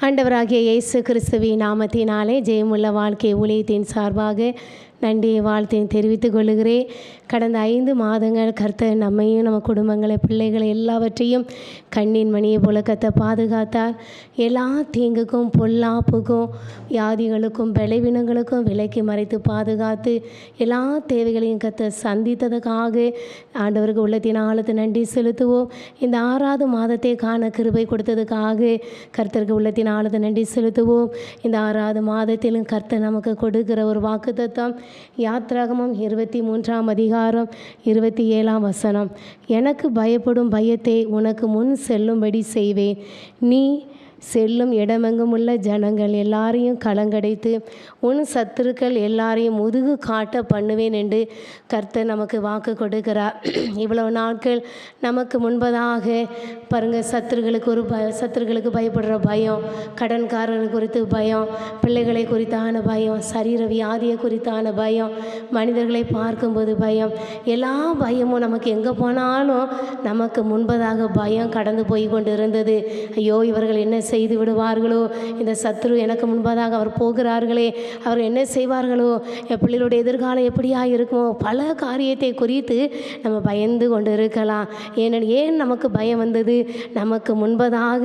ஆண்டவராகிய இயேசு கிறிஸ்துவின் நாமத்தினாலே ஜெயமுள்ள வாழ்க்கை ஊழியத்தின் சார்பாக நன்றியை வாழ்த்தையும் தெரிவித்துக் கொள்கிறேன். கடந்த ஐந்து மாதங்கள் கர்த்தர் நம்மையும் நம்ம குடும்பங்களை பிள்ளைகளை எல்லாவற்றையும் கண்ணின் மணியை போல கத்த பாதுகாத்தார். எல்லா தீங்குக்கும் பொல்லாப்புக்கும் வியாதிகளுக்கும் பலவீனங்களுக்கும் விலைக்கு மறைத்து பாதுகாத்து எல்லா தேவைகளையும் கத்த சந்தித்ததுக்காக ஆண்டவருக்கு உள்ளத்தின் ஆழத்தை நன்றி செலுத்துவோம். இந்த ஆறாவது மாதத்தை காண கிருபை கொடுத்ததுக்காக கர்த்தருக்கு உள்ளத்தின் ஆழத்தை நன்றி செலுத்துவோம். இந்த ஆறாவது மாதத்திலும் கர்த்தர் நமக்கு கொடுக்கிற ஒரு வாக்குத்தத்தம் யாத்ராகமம் இருபத்தி மூன்றாம் அதிகாரம் இருபத்தி ஏழாம் வசனம். எனக்கு பயப்படும் பயத்தை உனக்கு முன் செல்லும்படி செய்வேன். நீ செல்லும் இடமெங்கும் உள்ள ஜனங்கள் எல்லாரையும் கலங்கடைத்து உன் சத்துருக்கள் எல்லாரையும் முதுகு காட்ட பண்ணுவேன் என்று கர்த்தர் நமக்கு வாக்கு கொடுக்கிறார். இவ்வளவு நாட்கள் நமக்கு முன்பதாக பாருங்க சத்துருக்களுக்கு ஒரு பய சத்துருக்களுக்கு பயப்படுற பயம் கடன்காரர்கள் குறித்து பயம் பிள்ளைகளை குறித்தான பயம் சரீர வியாதியை குறித்தான பயம் மனிதர்களை பார்க்கும்போது பயம் எல்லா பயமும் நமக்கு எங்கே போனாலும் நமக்கு முன்பதாக பயம் கடந்து போய் கொண்டு இருந்தது ஐயோ இவர்கள் என்ன செய்து விடுவார்களோ? இந்த சத்ரு எனக்கு முன்பதாக அவர் போகிறார்களே. அவர் என்ன செய்வார்களோ? என் பிள்ளைகளுடைய எதிர்காலம் எப்படியா இருக்குமோ? பல காரியத்தை குறித்து நம்ம பயந்து கொண்டு இருக்கலாம் ஏன் ஏன் நமக்கு பயம் வந்தது? நமக்கு முன்பதாக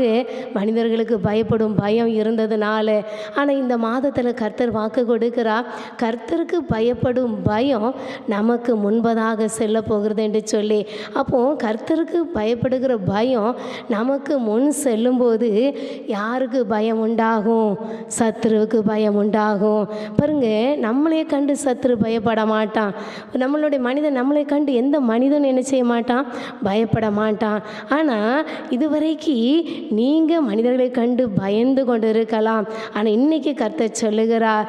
மனிதர்களுக்கு பயப்படும் பயம் இருந்ததுனால. ஆனால் இந்த மாதத்தில் கர்த்தர் வாக்கு கொடுக்கிறார். கர்த்தருக்கு பயப்படும் பயம் நமக்கு முன்பதாக செல்ல போகிறது என்று சொல்லி. அப்போது கர்த்தருக்கு பயப்படுகிற பயம் நமக்கு முன் செல்லும்போது யாருக்கு பயம் உண்டாகும்? சத்ருவுக்கு பயம் உண்டாகும். பாருங்க நம்மளே கண்டு சத்ரு பயப்பட மாட்டான். நம்மளுடைய மனிதன் நம்மளை கண்டு எந்த மனிதனும் என்ன செய்ய மாட்டான்? பயப்பட மாட்டான். ஆனால் இதுவரைக்கு நீங்கள் மனிதர்களை கண்டு பயந்து கொண்டு இருக்கலாம் ஆனால் இன்னைக்கு கர்த்தர் சொல்லுகிறார்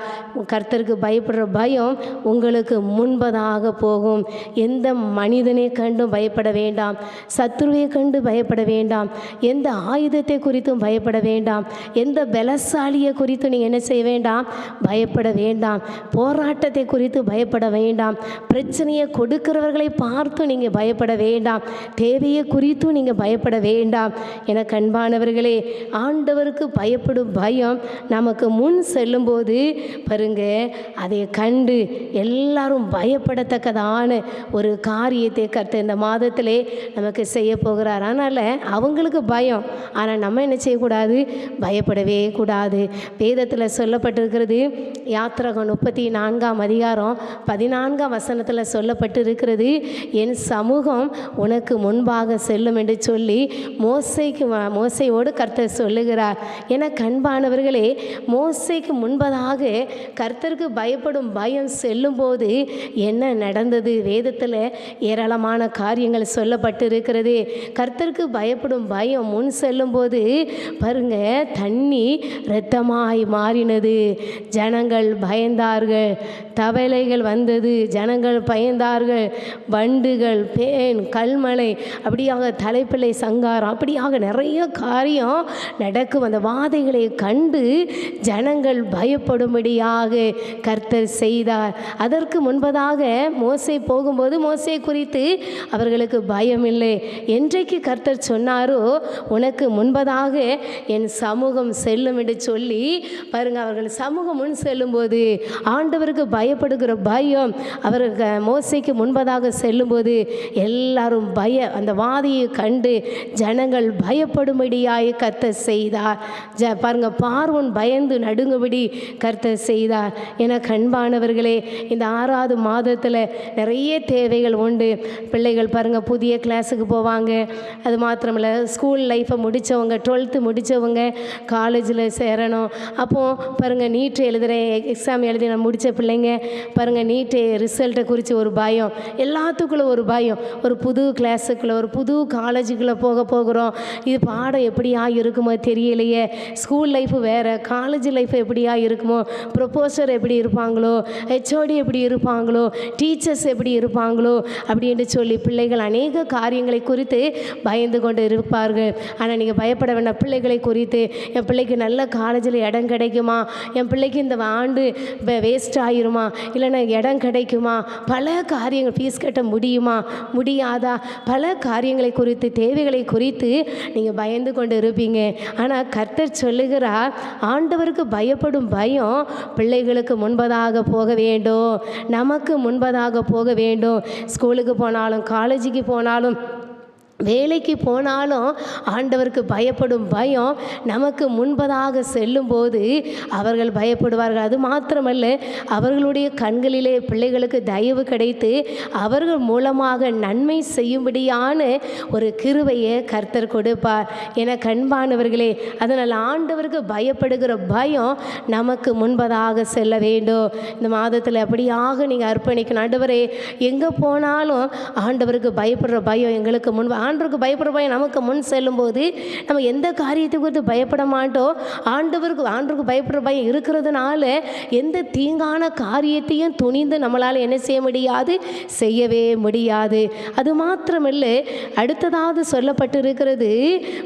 கர்த்தருக்கு பயப்படுற பயம் உங்களுக்கு முன்பதாக போகும். எந்த மனிதனை கண்டும் பயப்பட வேண்டாம். சத்ருவை கண்டு பயப்பட வேண்டாம். எந்த ஆயுதத்தை குறித்தும் பயப்பட வேண்டாம். எந்த பலசாலியை குறித்து நீங்கள் என்ன செய்ய வேண்டாம்? பயப்பட வேண்டாம். போராட்டத்தை குறித்து பயப்பட வேண்டாம். பிரச்சனையை கொடுக்கிறவர்களை பார்த்து நீங்கள் பயப்பட வேண்டாம். தேவையை குறித்தும் நீங்கள் பயப்பட வேண்டாம். என கண்பானவர்களே ஆண்டவருக்கு பயப்படும் பயம் நமக்கு முன் செல்லும்போது பாருங்க அதை கண்டு எல்லாரும் பயப்படத்தக்கதான ஒரு காரியத்தை கற்று இந்த மாதத்திலே நமக்கு செய்ய போகிறார். அதனால் அவங்களுக்கு பயம். ஆனால் நம்ம என்ன செய்யக்கூடாது? பயப்படவே கூடாது. வேதத்தில் சொல்லப்பட்டிருக்கிறது யாத்திரகம் முப்பத்தி நான்காம் அதிகாரம் பதினான்காம் வசனத்தில் சொல்லப்பட்டு இருக்கிறது என் சமூகம் உனக்கு முன்பாக செல்லும் என்று சொல்லி மோசைக்கு மோசையோடு கர்த்தர் சொல்லுகிறார். என கண்பானவர்களே மோசைக்கு முன்பதாக கர்த்தருக்கு பயப்படும் பயம் செல்லும்போது என்ன நடந்தது? வேதத்தில் ஏராளமான காரியங்கள் சொல்லப்பட்டு இருக்கிறது கர்த்தருக்கு பயப்படும் பயம் முன் செல்லும்போது பாருங்க தண்ணி இரத்தமாய் மாறினது. ஜனங்கள் பயந்தார்கள். தவளைகள் வந்தது. ஜனங்கள் பயந்தார்கள். வண்டுகள் பேன் கல்மலை அப்படியாக தலைப்பிள்ளை சங்காரம் அப்படியாக நிறைய காரியம் நடக்கும். அந்த வாதைகளை கண்டு ஜனங்கள் பயப்படும்படியாக கர்த்தர் செய்தார். அதற்கு முன்பதாக மோசை போகும்போது மோசை குறித்து அவர்களுக்கு பயம் இல்லை என்றைக்கு கர்த்தர் சொன்னாரோ உனக்கு முன்பதாக என் சமூகம் செல்லும் என்று சொல்லி பாருங்கள் அவர்கள் சமூகம் முன் செல்லும்போது ஆண்டவருக்கு பயப்படுகிற பயம் அவருக்கு மோசைக்கு முன்பதாக செல்லும்போது எல்லாரும் பய அந்த வாதியை கண்டு ஜனங்கள் பயப்படும்படியாய் கர்த்தர் செய்தார். ஜ பாருங்க பார்வன் பயந்து நடுங்கும்படி கர்த்தர் செய்தார். என கண்பானவர்களே இந்த ஆறாவது மாதத்தில் நிறைய தேவைகள் உண்டு. பிள்ளைகள் பாருங்கள் புதிய கிளாஸுக்கு போவாங்க. அது மாத்திரமில்ல ஸ்கூல் லைஃப்பை முடித்தவங்க டுவெல்த்து முடித்தவங்க காலேஜில் சேரணும். அப்போது பாருங்கள் நீட் எழுதுகிற எக்ஸாம் எழுதி நான் முடித்த பிள்ளைங்க பாருங்கள் நீட்டு ரிசல்ட்டை குறித்து ஒரு பயம். எல்லாத்துக்குள்ள ஒரு பயம். ஒரு புது கிளாஸுக்குள்ளே ஒரு புது காலேஜுக்குள்ளே போக போகிறோம். இது பாடம் எப்படியா இருக்குமோ தெரியலையே. ஸ்கூல் லைஃப் வேறு காலேஜ் லைஃப் எப்படியா இருக்குமோ? ப்ரொபோசர் எப்படி இருப்பாங்களோ? ஹெச்ஓடி எப்படி இருப்பாங்களோ? டீச்சர்ஸ் எப்படி இருப்பாங்களோ? அப்படின்னு சொல்லி பிள்ளைகள் அநேக காரியங்களை குறித்து பயந்து கொண்டு இருப்பார்கள். ஆனால் நீங்கள் பயப்பட வேண்டாம். பிள்ளைகளை பிள்ளைகளை குறித்து என் பிள்ளைக்கு நல்ல காலேஜில் இடம் கிடைக்குமா? என் பிள்ளைக்கு இந்த ஆண்டு வேஸ்ட் ஆயிருமா? இல்லைன்னா இடம் கிடைக்குமா? பல காரியங்கள் ஃபீஸ் கட்ட முடியுமா? முடியாதா? பல காரியங்களை குறித்து தேவைகளை குறித்து நீங்கள் பயந்து கொண்டு இருப்பீங்க ஆனால் கர்த்தர் சொல்லுகிறார் ஆண்டவருக்கு பயப்படும் பயம் பிள்ளைகளுக்கு முன்பதாக போக வேண்டும். நமக்கு முன்பதாக போக வேண்டும். ஸ்கூலுக்கு போனாலும் காலேஜுக்கு போனாலும் வேலைக்கு போனாலும் ஆண்டவருக்கு பயப்படும் பயம் நமக்கு முன்பதாக செல்லும்போது அவர்கள் பயப்படுவார்கள். அது மாத்திரமல்ல அவர்களுடைய கண்களிலே பிள்ளைகளுக்கு தயவு கிடைத்து அவர்கள் மூலமாக நன்மை செய்யும்படியான ஒரு கிருவையை கர்த்தர் கொடுப்பார். என கண்பானவர்களே அதனால் ஆண்டவருக்கு பயப்படுகிற பயம் நமக்கு முன்பதாக செல்ல வேண்டும். இந்த மாதத்தில் அப்படியாக நீங்கள் அர்ப்பணிக்கணும். ஆண்டவரே எங்கே போனாலும் ஆண்டவருக்கு பயப்படுற பயம் எங்களுக்கு முன்பு ஆண்டவருக்கு பயப்படுற பயம் நமக்கு முன் செல்லும்போது நம்ம எந்த காரியத்தை குறித்து பயப்பட மாட்டோம். ஆண்டவருக்கு ஆண்டவருக்கு பயப்படுற பயம் இருக்கிறதுனால எந்த தீங்கான காரியத்தையும் துணிந்து நம்மளால் என்ன செய்ய முடியாது? செய்யவே முடியாது. அது மாத்திரமில்லை அடுத்ததாவது சொல்லப்பட்டு இருக்கிறது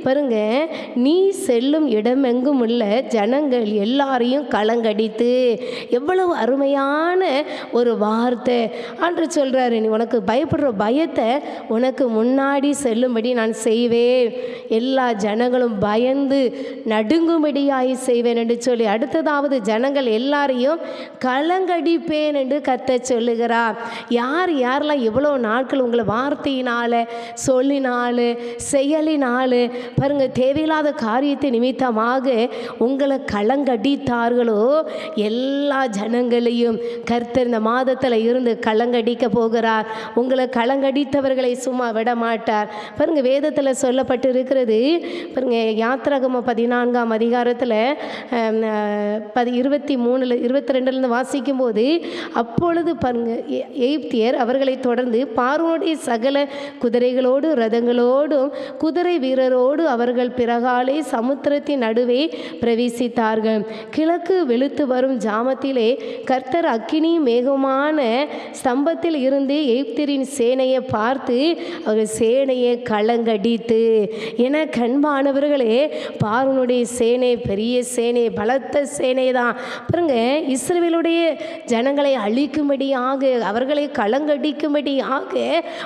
பாருங்க நீ செல்லும் இடமெங்கும் உள்ள ஜனங்கள் எல்லாரையும் கலங்கடித்து. எவ்வளவு அருமையான ஒரு வார்த்தை. அன்று சொல்கிறாரு நீ உனக்கு பயப்படுற பயத்தை உனக்கு முன்னாடி செல்லும்படி நான் செய்வேன். எல்லா ஜனங்களும் பயந்து நடுங்கும்படியாய் செய்வேன் என்று சொல்லி அடுத்ததாவது ஜனங்கள் எல்லாரையும் கலங்கடிப்பேன் என்று கத்த சொல்லுகிறார். யார் யாரெல்லாம் எவ்வளோ நாட்கள் உங்களை வார்த்தையினால் சொல்லினால் செயலினால் பாருங்கள் தேவையில்லாத காரியத்தை நிமித்தமாக உங்களை கலங்கடித்தார்களோ எல்லா ஜனங்களையும் கர்த்தர் இந்த மாதத்தில் இருந்து கலங்கடிக்க போகிறார். உங்களை கலங்கடித்தவர்களை சும்மா விட மாட்டார் பாருங்கள் வேதத்தில் சொல்லப்பட்டு இருக்கிறது பாருங்கள் யாத்திராகம பதினான்காம் அதிகாரத்தில் பதி இருபத்தி மூணில் இருபத்தி ரெண்டுலேருந்து வாசிக்கும்போது அப்பொழுது பாருங்கள் எய்ப்தியர் அவர்களை தொடர்ந்து பார்வோனுடைய சகல குதிரைகளோடு ரதங்களோடும் குதிரை வீரரோடு அவர்கள் பிறகாலே சமுத்திரத்தின் நடுவே பிரவேசித்தார்கள். கிழக்கு வெளுத்து வரும் ஜாமத்திலே கர்த்தர் அக்கினி மேகமான ஸ்தம்பத்தில் இருந்து எகிப்தியரின் சேனையை பார்த்து அவர் சேனையை கலங்கடித்து என கண்பானவர்களே பார்வனுடைய சேனை பெரிய சேனை பலத்த சேனை தான் பாருங்க இஸ்ரவேலுடைய ஜனங்களை அழிக்கும்படியாக அவர்களை களங்கடிக்கும்படியாக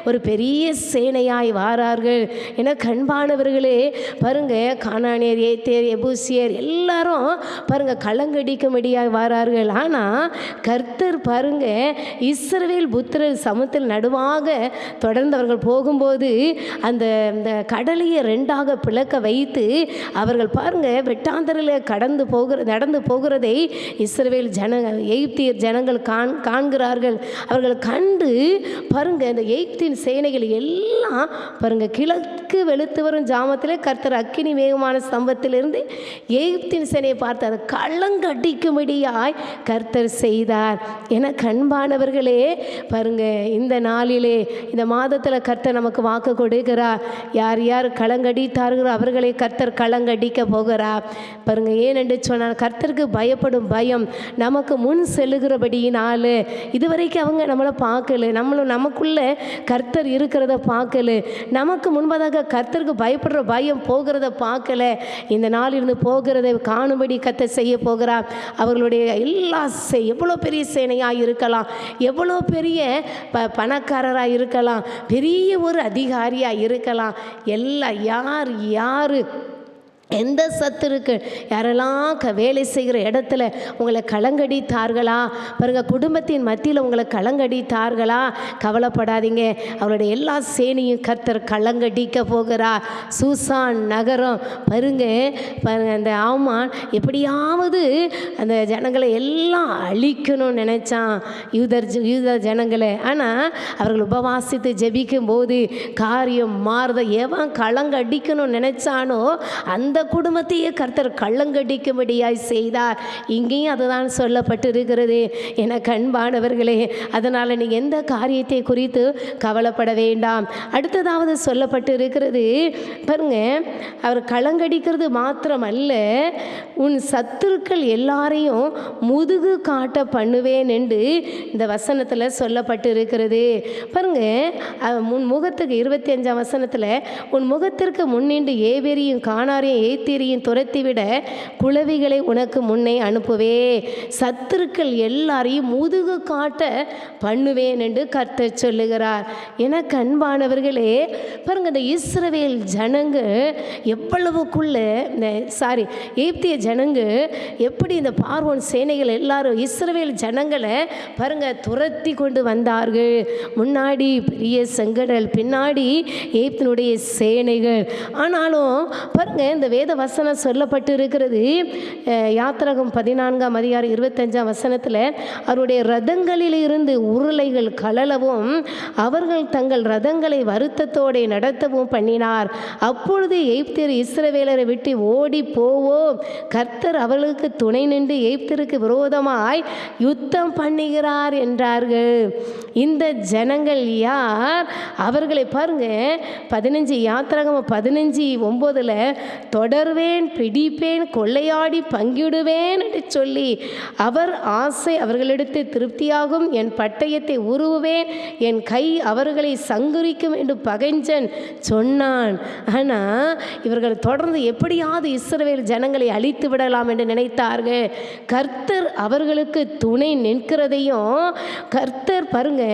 ஒரு பெரிய சேனையாய் வாரார்கள். என கண்பானவர்களே பாருங்க கானானியர் ஏத்தேர் எபூசியர் எல்லாரும் பாருங்க கலங்கடிக்கும்படியாய் வாரார்கள். ஆனால் கர்த்தர் பாருங்க இஸ்ரவேல் புத்திரர் சமத்தில் நடுவாக தொடர்ந்து அவர்கள் போகும்போது அந்த இந்த கடலையை ரெண்டாக பிளக்க வைத்து அவர்கள் பாருங்க வெட்டாந்தரில் கடந்து போகிற நடந்து போகிறதை இஸ்ரேல் ஜன எய்ப்தியர் ஜனங்கள் காண் காண்கிறார்கள். அவர்கள் கண்டு பாருங்க இந்த எய்ப்தின் சேனைகள் எல்லாம் பாருங்க கிழக்கு வெளுத்து வரும் ஜாமத்திலே கர்த்தர் அக்கினி வேகமான ஸ்தம்பத்திலிருந்து எய்ப்தின் சேனையை பார்த்து அதை கள்ளங்கடிக்கும்படியாய் கர்த்தர் செய்தார். என கண்பானவர்களே பாருங்க இந்த நாளிலே இந்த மாதத்தில் கர்த்தர் நமக்கு வாக்கு கொடுக்கிறார் யார் யார் களங்கடித்தார்களோ அவர்களை கர்த்தர் களங்கடிக்க போகிறார் பாருங்க ஏனென்று சொன்னால் கர்த்தருக்கு பயப்படும் பயம் நமக்கு முன் செல்லுகிறபடியினால. இதுவரைக்கும் அவங்க நம்மளை பார்க்கல. நம்மளும் நமக்குள்ளே கர்த்தர் இருக்கிறத பார்க்கல. நமக்கு முன்பதாக கர்த்தருக்கு பயப்படுற பயம் போகிறத பார்க்கல. இந்த நாளிலிருந்து போகிறத காணும்படி கர்த்தர் செய்ய போகிறார் அவர்களுடைய எல்லா எவ்வளோ பெரிய சேனையாக இருக்கலாம். எவ்வளோ பெரிய ப பணக்காரராக இருக்கலாம். பெரிய ஒரு அதிகாரியாக இருக்கலாம். எல்லாம் யார் யார் எந்த சத்துருக்கு? யாரெல்லாம் க வேலை செய்கிற இடத்துல உங்களை கலங்கடித்தார்களா? பாருங்க குடும்பத்தின் மத்தியில் உங்களை கலங்கடித்தார்களா? கவலைப்படாதீங்க. அவளுடைய எல்லா சேனையும் கர்த்தர் கலங்கடிக்க போகிறா சூசான் நகரம். பாருங்க பாருங்க அந்த ஆமான் எப்படியாவது அந்த ஜனங்களை எல்லாம் அழிக்கணும்னு நினைச்சான். யூதர் ஜ- யூத ஜனங்களை. ஆனால் அவர்கள் உபவாசித்து ஜெபிக்கும் போது காரியம் மாறுத எவன் கலங்கடிக்கணும்னு நினைச்சானோ அந்த குடும்பத்தையே கர்த்தர் கள்ளங்கடிக்கும்படியாய் செய்தார். இங்கேயும் அதுதான் சொல்லப்பட்டிருக்கிறது. என கண்பானவர்களே அதனால் நீங்கள் எந்த காரியத்தை குறித்து கவலைப்பட வேண்டாம். அடுத்ததாவது சொல்லப்பட்டு இருக்கிறது பாருங்க அவர் களங்கடிக்கிறது மாத்திரமல்ல உன் சத்துருக்கள் எல்லாரையும் முதுகு காட்ட பண்ணுவேன் என்று இந்த வசனத்தில் சொல்லப்பட்டு இருக்கிறது பாருங்க உன் முகத்துக்கு இருபத்தி அஞ்சாம் வசனத்தில் உன் முகத்திற்கு முன்னின்று ஏவேரியும் காணாரையும் எய்த்திரியின் துரத்திவிட குளவிகளை உனக்கு முன்னே அனுப்புவே. சத்துருக்கள் எல்லாரையும் முதுகு காட்ட பண்ணுவேன் என்று கர்த்தர் சொல்லுகிறார். எனக்கு அன்பானவர்களே பாருங்க இந்த இஸ்ரவேல் ஜனங்க எவ்வளவுக்குள்ள இந்த சாரி ஏப்திய ஜனங்க எப்படி இந்த பார்வோன் சேனைகள் எல்லாரும் இஸ்ரவேல் ஜனங்களை பாருங்க துரத்தி கொண்டு வந்தார்கள். முன்னாடி பெரிய செங்கடல் பின்னாடி ஏப்தினுடைய சேனைகள். ஆனாலும் பாருங்க இந்த வேத வசனம் சொல்லப்பட்டு இருக்கிறது யாத்திரகம் பதினான்காம் அதிகாரம் இருபத்தஞ்சாம் வசனத்தில் அவருடைய ரதங்களில் இருந்து உருளைகள் கலலவும் அவர்கள் தங்கள் ரதங்களை வருத்தத்தோடு நடத்தவும் பண்ணினார். அப்பொழுது எய்ப்தியர் இஸ்ரவேலரை விட்டு ஓடி போவோம். கர்த்தர் அவர்களுக்கு துணை நின்று எய்ப்திற்கு விரோதமாய் யுத்தம் பண்ணுகிறார் என்றார்கள். இந்த ஜனங்கள் யார்? அவர்களை பாருங்க பதினஞ்சு யாத்திரகம் பதினஞ்சு ஒம்போதில் தொடர்வேன் பிடிப்பேன் கொள்ளையாடி பங்கிடுவேன் என்று சொல்லி அவர் ஆசை அவர்களிடத்து திருப்தியாகும். என் பட்டயத்தை உருவுவேன். என் கை அவர்களை சங்குரிக்கும் என்று பகைஞ்சன் சொன்னான். ஆனால் இவர்கள் தொடர்ந்து எப்படியாவது இஸ்ரவேல் ஜனங்களை அழித்து விடலாம் என்று நினைத்தார்கள். கர்த்தர் அவர்களுக்கு துணை நிற்கிறதையும் கர்த்தர் பாருங்க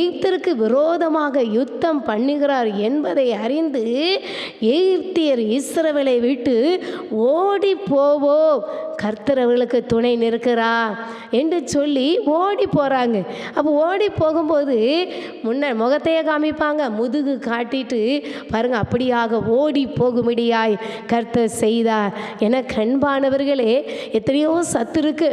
எய்ப்திற்கு விரோதமாக யுத்தம் பண்ணுகிறார் என்பதை அறிந்து எகிப்தியர் இஸ்ரவேலை விட்டு ஓடி போவோம். கர்த்தர் அவர்களுக்கு துணை நிற்கிறா என்று சொல்லி ஓடி போகிறாங்க அப்போ ஓடி போகும்போது முன்ன முகத்தையே காமிப்பாங்க. முதுகு காட்டிட்டு பாருங்க அப்படியாக ஓடி போகும்படியாய் கர்த்தர் செய்தார். என கண்பானவர்களே எத்தனையோ சத்துருக்கு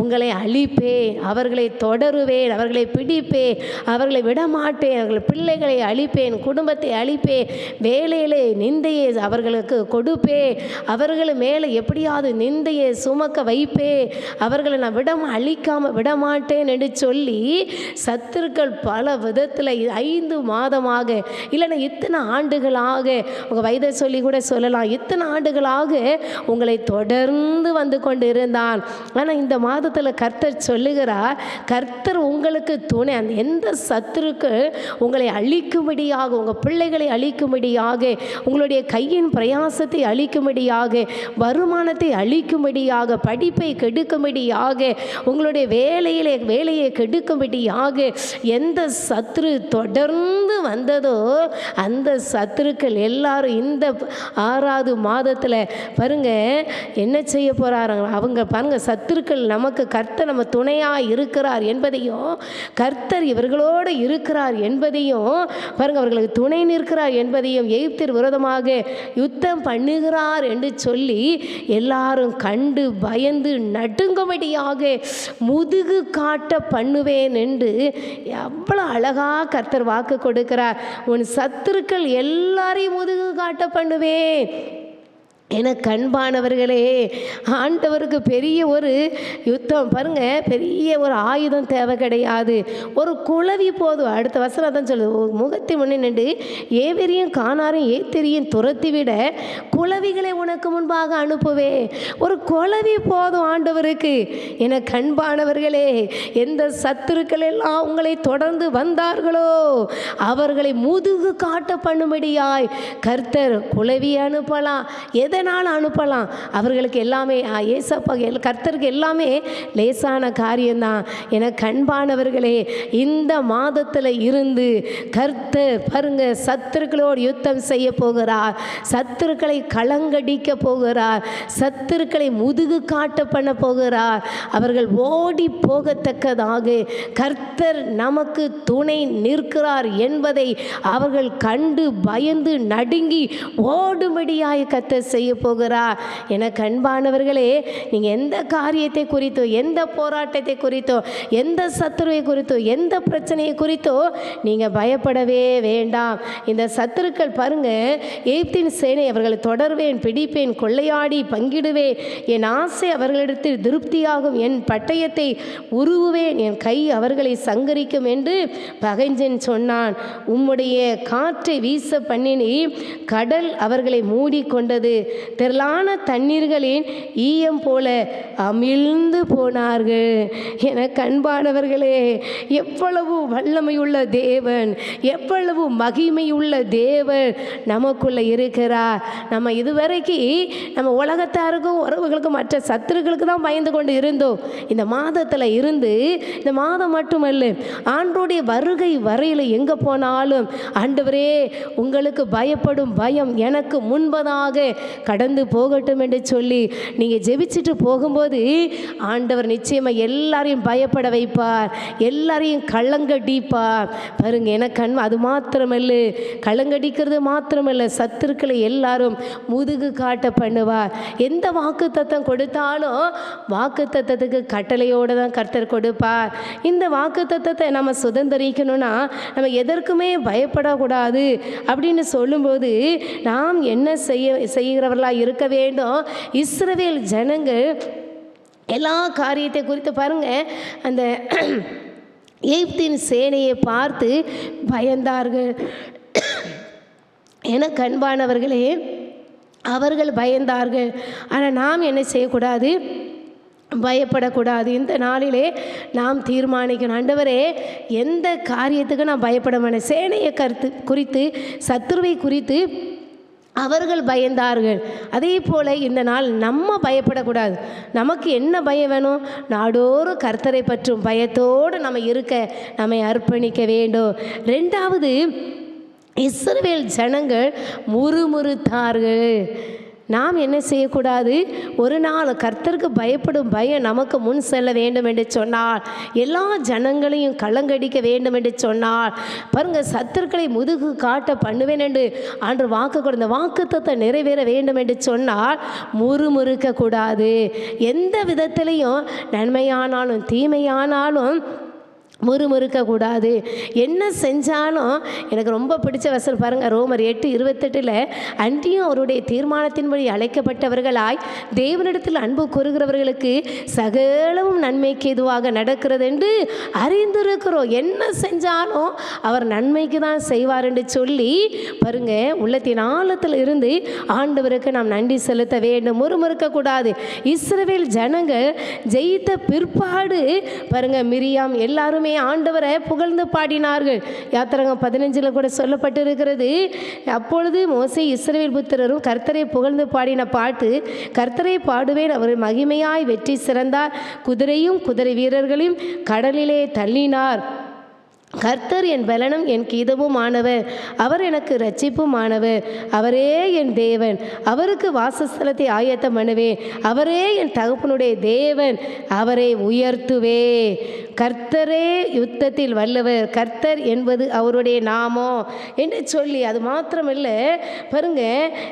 உங்களை அழிப்பேன் அவர்களை தொடருவேன் அவர்களை பிடிப்பேன் அவர்களை விடமாட்டேன் அவர்கள் பிள்ளைகளை அழிப்பேன் குடும்பத்தை அழிப்பேன் வேலையிலே நிந்தையை அவர்களுக்கு கொடுப்பேன் அவர்கள் மேலே எப்படியாவது நிந்தையை சுமக்க வைப்பே. அவர்களை நான் விடம் அழிக்காம விடமாட்டேன் என்று சொல்லி சத்துருக்கள் பல விதத்தில் ஐந்து மாதமாக இல்லைன்னா இத்தனை ஆண்டுகளாக உங்கள் வயதை சொல்லி கூட சொல்லலாம். இத்தனை ஆண்டுகளாக உங்களை தொடர்ந்து வந்து கொண்டு இருந்தான் ஆனால் இந்த மாதத்தில் கர்த்தர் சொல்லுகிறார் கர்த்தர் உங்களுக்கு துணை. அந்த எந்த சத்துருக்கு உங்களை அழிக்கும்படியாக உங்கள் பிள்ளைகளை அழிக்கும்படியாக உங்களுடைய கையின் பிரயாசத்தை அழிக்கும்படியாக வருமானத்தை அழிக்கும்படியாக படிப்பை கெடுக்கும்படியாக உங்களுடைய வேலையிலே வேலையை கெடுக்கும்படியாக எந்த சத்ரு தொடர்ந்து வந்ததோ அந்த சத்துருக்கள் எல்லாரும் இந்த ஆறாவது மாதத்தில் பாருங்க என்ன செய்ய போகிறாங்க அவங்க பாருங்க சத்துருக்கள் நமக்கு கர்த்தர் நம்ம துணையாக இருக்கிறார் என்பதையும் கர்த்தர் இவர்களோடு இருக்கிறார் என்பதையும் பாருங்க அவர்களுக்கு துணை நிற்கிறார் என்பதையும் எகிப்தியர் விரோதமாக யுத்தம் வருகிறார் என்று சொல்லி எல்லாரும் கண்டு பயந்து நடுங்கும்படியாக முதுகு காட்ட பண்ணுவேன் என்று எவ்வளோ அழகாக கர்த்தர் வாக்கு கொடுக்கிறார். உன் சத்துருக்கள் எல்லாரையும் முதுகு காட்ட பண்ணுவேன். என கண்பானவர்களே ஆண்டவருக்கு பெரிய ஒரு யுத்தம். பாருங்க பெரிய ஒரு ஆயுதம் தேவை கிடையாது. ஒரு குளவி போதும். அடுத்த வசனம் தான் சொல்லுது. ஒரு முகத்தை முன்னே நின்று ஏவெரியும் காணாரும் ஏத்தெரியும் துரத்தி விட குளவிகளை உனக்கு முன்பாக அனுப்புவே ஒரு குளவி போதும் ஆண்டவருக்கு. என கண்பானவர்களே எந்த சத்துருக்கள் எல்லாம் உங்களை தொடர்ந்து வந்தார்களோ அவர்களை முதுகு காட்ட பண்ணும்படியாய் கர்த்தர் குளவி அனுப்பலாம். எதை எதனால் அனுப்பலாம். அவர்களுக்கு எல்லாமே ஏசப்பா எல்- கர்த்தருக்கு எல்லாமே லேசான காரியம்தான். என கண்பானவர்களே இந்த மாதத்தில் இருந்து கர்த்தர் பாருங்க சத்துருக்களோடு யுத்தம் செய்ய போகிறார். சத்துருக்களை களங்கடிக்க போகிறார். சத்துருக்களை முதுகு காட்ட பண்ண போகிறார். அவர்கள் ஓடி போகத்தக்கதாக கர்த்தர் நமக்கு துணை நிற்கிறார் என்பதை அவர்கள் கண்டு பயந்து நடுங்கி ஓடும்படியாய் கர்த்தர் செய்ய போகிறார். என கண்பானவர்களே நீங்கள் எந்த காரியத்தை குறித்தோ எந்த போராட்டத்தை குறித்தோ எந்த சத்துருவை குறித்தோ எந்த பிரச்சனையை குறித்தோ நீங்கள் பயப்படவே வேண்டாம். இந்த சத்துருக்கள் பாருங்க எய்ப்தின் சேனை அவர்களை தொடர்வேன் பிடிப்பேன் கொள்ளையாடி பங்கிடுவேன். என் ஆசை அவர்களிடத்தில் திருப்தியாகும் என் பட்டயத்தை உருவுவேன் என் கை அவர்களை சங்கரிக்கும் என்று பகைஞ்சன் சொன்னான். உம்முடைய காற்றை வீச பண்ணினி கடல் அவர்களை மூடிக்கொண்டது. திரளான தண்ணீர்களின் ஈயம் போல அமிழ்ந்து போனார்கள். என கண்பானவர்களே எவ்வளவு வல்லமையுள்ள தேவன் எவ்வளவு மகிமையுள்ள தேவன் நமக்குள்ள இருக்கிறார். நம்ம இதுவரைக்கும் நம்ம உலகத்தாருக்கும் உறவுகளுக்கும் மற்ற சத்துருக்களுக்கு தான் பயந்து கொண்டு இருந்தோம். இந்த மாதத்தில் இருந்து இந்த மாதம் மட்டுமல்ல ஆண்டோடைய வருகை வரையில் எங்கே போனாலும் ஆண்டவரே உங்களுக்கு பயப்படும் பயம் எனக்கு முன்பதாக கடந்து போகட்டும் என்று சொல்லி நீங்கள் ஜெபிச்சுட்டு போகும்போது ஆண்டவர் நிச்சயமாக எல்லாரையும் பயப்பட வைப்பார். எல்லாரையும் கள்ளங்கடிப்பார். பாருங்க எனக்கு கண் அது மாத்திரமல்ல. கள்ளங்கடிக்கிறது மாத்திரமல்ல. சத்துருக்களை எல்லாரும் முதுகு காட்ட பண்ணுவார். எந்த வாக்கு தத்தம் கொடுத்தாலும் வாக்கு தத்தத்துக்கு கட்டளையோடு தான் கர்த்தர் கொடுப்பார். இந்த வாக்கு தத்தத்தை நம்ம சுதந்திரிக்கணும்னா நம்ம எதற்குமே பயப்படக்கூடாது அப்படின்னு சொல்லும்போது நாம் என்ன செய்ய செய்கிறவர்களாக இருக்க வேண்டும். இஸ்ரவேல் ஜனங்கள் எல்லா காரியத்தை குறித்து பாருங்கள் அந்த எய்ப்தின் சேனையை பார்த்து பயந்தார்கள். என கண்பானவர்களே அவர்கள் பயந்தார்கள். ஆனால் நாம் என்ன செய்யக்கூடாது? பயப்படக்கூடாது. இந்த நாளிலே நாம் தீர்மானிக்கணும். ஆண்டவரே எந்த காரியத்துக்கு நான் பயப்பட வேணும். சேனையை கருத்து குறித்து சத்துருவை குறித்து அவர்கள் பயந்தார்கள். அதே போல் இந்த நாள் நம்ம பயப்படக்கூடாது. நமக்கு என்ன பயம் வேணும்? நாடோறும் கர்த்தரை பற்றும் பயத்தோடு நம்ம இருக்க நம்மை அர்ப்பணிக்க வேண்டும். ரெண்டாவது இஸ்ரவேல் ஜனங்கள் முறுமுறுத்தார்கள். நாம் என்ன செய்யக்கூடாது? ஒரு நாள் கர்த்தருக்கு பயப்படும் பயம் நமக்கு முன் செல்ல வேண்டும் என்று சொன்னால் எல்லா ஜனங்களையும் கள்ளங்கடிக்க வேண்டும் என்று சொன்னால் பாருங்க சத்துருக்களை முதுகு காட்ட பண்ணுவேன் என்று அன்று வாக்கு கொடுத்த வாக்குத்தத்தை நிறைவேற வேண்டும் என்று சொன்னால் முறுமுறுக்க கூடாது எந்த விதத்திலையும் நன்மையானாலும் தீமையானாலும் முறுமுறுக்கக்கூடாது. என்ன செஞ்சாலும் எனக்கு ரொம்ப பிடிச்ச வசல் பாருங்கள் ரோமர் எட்டு இருபத்தெட்டில் அன்றியும் அவருடைய தீர்மானத்தின்படி அழைக்கப்பட்டவர்களாய் தேவனிடத்தில் அன்பு கூறுகிறவர்களுக்கு சகலமும் நன்மைக்கு எதுவாக நடக்கிறது என்று அறிந்திருக்கிறோம். என்ன செஞ்சாலும் அவர் நன்மைக்கு தான் செய்வார் என்று சொல்லி பாருங்க உள்ளத்தின் ஆழத்தில் இருந்து ஆண்டவருக்கு நாம் நன்றி செலுத்த வேண்டும். முறுமுறுக்கக்கூடாது. இஸ்ரவேல் ஜனங்கள் ஜெயித்த பிற்பாடு பாருங்க மிரியாம் எல்லாருமே ஆண்டவரை புகழ்ந்து பாடினார்கள். யாத்திரங்க பதினஞ்சில் கூட சொல்லப்பட்டிருக்கிறது. அப்பொழுது மோசை இஸ்ரவேல் புத்திரரும் கர்த்தரை புகழ்ந்து பாடின பாட்டு கர்த்தரை பாடுவேன் அவர் மகிமையாய் வெற்றி சிறந்தார். குதிரையும் குதிரை வீரர்களையும் கடலிலே தள்ளினார். கர்த்தர் என் பலனும் என் கீதமும் ஆனவர் அவர் எனக்கு ரட்சிப்பும் ஆனவர் அவரே என் தேவன். அவருக்கு வாசஸ்தலத்தை ஆயத்தம் பண்ணுவேன் அவரே என் தகப்பனுடைய தேவன். அவரை உயர்த்துவே. கர்த்தரே யுத்தத்தில் வல்லவர். கர்த்தர் என்பது அவருடைய நாமம் என்று சொல்லி அது மாத்திரமில்லை. பாருங்க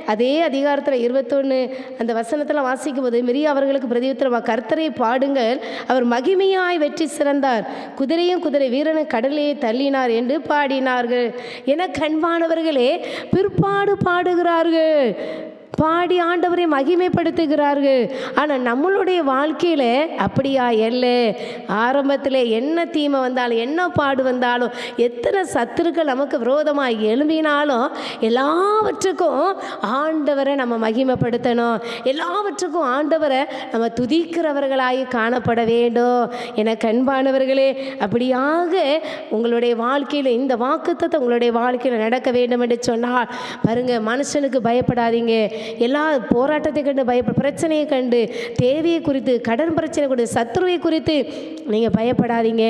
அதே அதிகாரத்தில் இருபத்தொன்று அந்த வசனத்தில் வாசிக்கும் போது மிரியா அவர்களுக்கு பிரதியுத்தரமாக கர்த்தரை பாடுங்கள். அவர் மகிமையாய் வெற்றி சிறந்தார். குதிரையும் குதிரை வீரனும் கடலில் தள்ளினார் என்று பாடினார்கள். என கண்பானவர்களே பிற்பாடு பாடுகிறார்கள். பாடி ஆண்டவரை மகிமைப்படுத்துகிறார்கள். ஆனால் நம்மளுடைய வாழ்க்கையில் அப்படியா? இல்லை. ஆரம்பத்தில் என்ன தீமை வந்தாலும் என்ன பாடு வந்தாலும் எத்தனை சத்துருக்கள் நமக்கு விரோதமாக எழும்பினாலும் எல்லாவற்றுக்கும் ஆண்டவரை நம்ம மகிமைப்படுத்தணும். எல்லாவற்றுக்கும் ஆண்டவரை நம்ம துதிக்கிறவர்களாகி காணப்பட வேண்டும். என கண்பானவர்களே அப்படியாக உங்களுடைய வாழ்க்கையில் இந்த வாக்குத்தத்தை உங்களுடைய வாழ்க்கையில் நடக்க வேண்டும் என்று சொன்னால் பாருங்கள் மனுஷனுக்கு பயப்படாதீங்க. எல்லா போராட்டத்தை கண்டு பயப்பட பிரச்சனையை கண்டு தேவையை குறித்து கடன் பிரச்சனை குறித்து சத்ருவை குறித்து நீங்கள் பயப்படாதீங்க.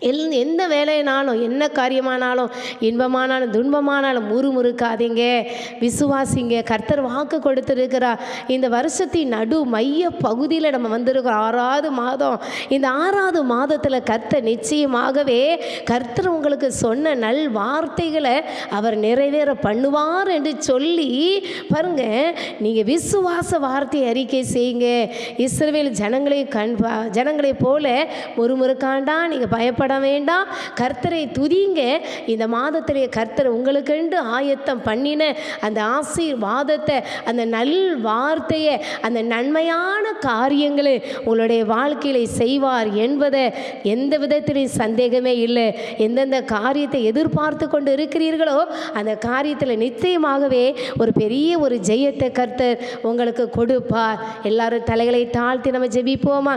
எல் எந்த வேலையினாலும் என்ன காரியமானாலும் இன்பமானாலும் துன்பமானாலும் முறுமுறுக்காதீங்க. விசுவாசிங்க. கர்த்தர் வாக்கு கொடுத்துருக்கிறார். இந்த வருஷத்தின் நடு மைய பகுதியில் நம்ம வந்திருக்கிறோம். ஆறாவது மாதம். இந்த ஆறாவது மாதத்தில் கர்த்தர் நிச்சயமாகவே கர்த்தர் உங்களுக்கு சொன்ன நல் வார்த்தைகளை அவர் நிறைவேற பண்ணுவார் என்று சொல்லி பாருங்க. நீங்கள் விசுவாச வார்த்தை அறிக்கை செய்யுங்க. இஸ்ரேல் ஜனங்களை கண் ஜனங்களைப் போல முறுமுறுக்காண்டா நீங்கள் பயப்பட பயப்பட வேண்டாம். கர்த்தரை துதிங்க. இந்த மாதத்திலே கர்த்தர் உங்களுக்கென்று ஆயத்தம் பண்ணின அந்த ஆசீர்வாதத்தை அந்த நல் வார்த்தையை அந்த நன்மையான காரியங்களை உங்களுடைய வாழ்க்கையில செய்வார் என்பதை எந்த விதத்திலையும் சந்தேகமே இல்லை. எந்தெந்த காரியத்தை எதிர்பார்த்து கொண்டு இருக்கிறீர்களோ அந்த காரியத்தில் நிச்சயமாகவே ஒரு பெரிய ஒரு ஜெயத்தை கர்த்தர் உங்களுக்கு கொடுப்பார். எல்லாரும் தலைகளை தாழ்த்தி நம்ம ஜெபிப்போமா?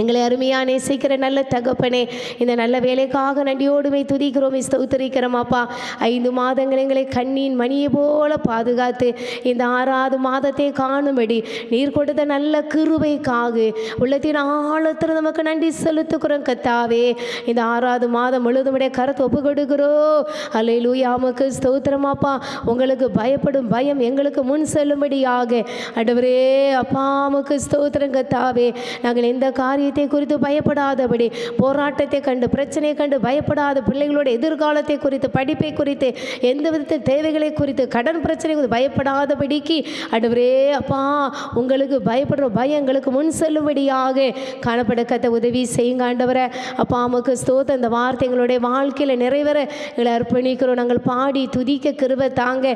எங்களை அருமையாக நேசிக்கிற நல்ல தகப்பனே இந்த நல்ல வேலைக்காக நன்றியோடுமை துதிக்கிறோமே ஸ்தோத்தரிக்கிறோம் அப்பா. ஐந்து மாதங்கள் எங்களை கண்ணின் மணியை போல பாதுகாத்து இந்த ஆறாவது மாதத்தை காணும்படி நீர் கொடுத்த நல்ல கிருபைக்காக உள்ளத்தின் ஆழத்தில் நமக்கு நன்றி செலுத்துக்கிறோம் கத்தாவே. இந்த ஆறாவது மாதம் முழுதுமுடைய கருத்து ஒப்பு கொடுக்கிறோம் அல்லை லூயாமுக்கு ஸ்தோத்திரமாப்பா உங்களுக்கு பயப்படும் பயம் எங்களுக்கு முன் செல்லும்படியாக. அடவரே அப்பாமுக்கு ஸ்தோத்திரம் கத்தாவே. நாங்கள் எந்த காரியம் காரியத்தை குறித்து பயப்படாதபடி போராட்டத்தை கண்டு பிரச்சனையை கண்டு பயப்படாத பிள்ளைகளோட எதிர்காலத்தை குறித்து படிப்பை குறித்து எந்த விதத்தில் தேவைகளை குறித்து கடன் பிரச்சனை குறித்து பயப்படாதபடிக்கு அடுவரே அப்பா உங்களுக்கு பயப்படுற பயம் எங்களுக்கு முன் செல்லும்படியாக காணப்பட கத்த உதவி செய்யுங்க ஆண்டவரை. அப்பா அம்முக்கு ஸ்தோத்த இந்த வார்த்தை எங்களுடைய வாழ்க்கையில் நிறைவேற எங்களை அர்ப்பணிக்கிறோம். நாங்கள் பாடி துதிக்க கிருபை தாங்க.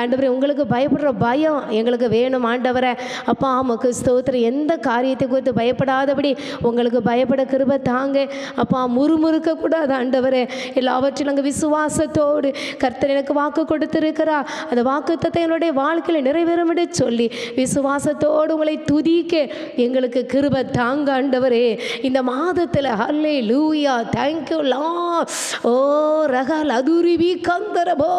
ஆண்டவரே உங்களுக்கு பயப்படுற பயம் எங்களுக்கு வேணும் ஆண்டவரை. அப்பா அம்முக்கு ஸ்தோத்திரம். எந்த காரியத்தை குறித்து பயப்படாதபடி உங்களுக்கு பயப்பட கிருபை தாங்க. அப்பா முறுமுறுக்க கூடாது ஆண்டவரே. எல்லாவற்றிலும் நாங்கள் விசுவாசத்தோடு கர்த்தர் எனக்கு வாக்கு கொடுத்திருக்கிறா அந்த வாக்குத்தத்தை என்னுடைய வாழ்க்கையில் நிறைவேறும்படி சொல்லி விசுவாசத்தோடு உங்களை துதிக்க எங்களுக்கு கிருபை தாங்க ஆண்டவரே. இந்த மாதத்தில் ஹல்லே லூயா தேங்க்யூ லா ஓ ரகல் அதுருவி கந்தரபோ.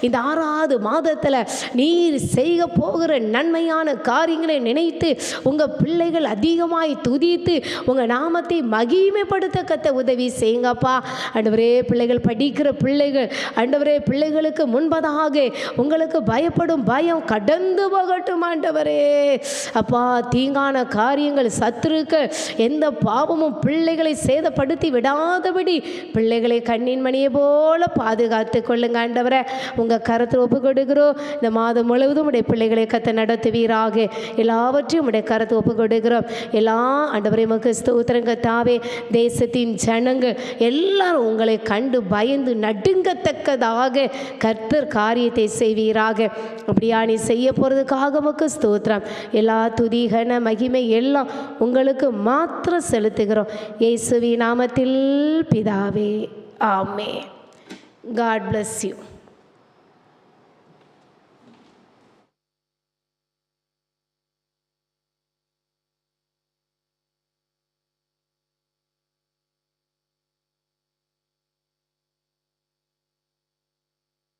இந்த ஆறாவது மாதத்தில் நீர் செய்ய போகிற நன்மையான காரியங்களை நினைத்து உங்கள் பிள்ளைகள் அதிகமாய் துதித்து உங்கள் நாமத்தை மகிமைப்படுத்த கத்த உதவி செய்யுங்கப்பா. அண்டவரே பிள்ளைகள் படிக்கிற பிள்ளைகள் அண்டவரே பிள்ளைகளுக்கு முன்பதாக உங்களுக்கு பயப்படும் பயம் கடந்து போகட்டும் ஆண்டவரே. அப்பா தீங்கான காரியங்கள் சத்துருக்கள் எந்த பாவமும் பிள்ளைகளை சேதப்படுத்தி விடாதபடி பிள்ளைகளை கண்ணின் மணியை போல பாதுகாத்து கொள்ளுங்க ஆண்டவரை. உங்கள் கருத்து ஒப்பு கொடுக்கிறோம் இந்த மாதம் முழுவதும் உடைய பிள்ளைகளை கத்த நடத்துவீராக. எல்லாவற்றையும் உடைய கருத்து ஒப்பு கொடுக்கிறோம் எல்லா ஆண்டவரையும் உமக்கு ஸ்தோத்திரங்க தாவே. தேசத்தின் ஜனங்கள் எல்லாரும் உங்களை கண்டு பயந்து நடுங்கத்தக்கதாக கர்த்தர் காரியத்தை செய்வீராக. அப்படியா நீ செய்ய போகிறதுக்காக உமக்கு ஸ்தோத்திரம். எல்லா துதிகன மகிமை எல்லாம் உங்களுக்கு மாத்திரம் செலுத்துகிறோம். இயேசுவி நாமத்தில் பிதாவே. ஆமே காட் பிளஸ் யூ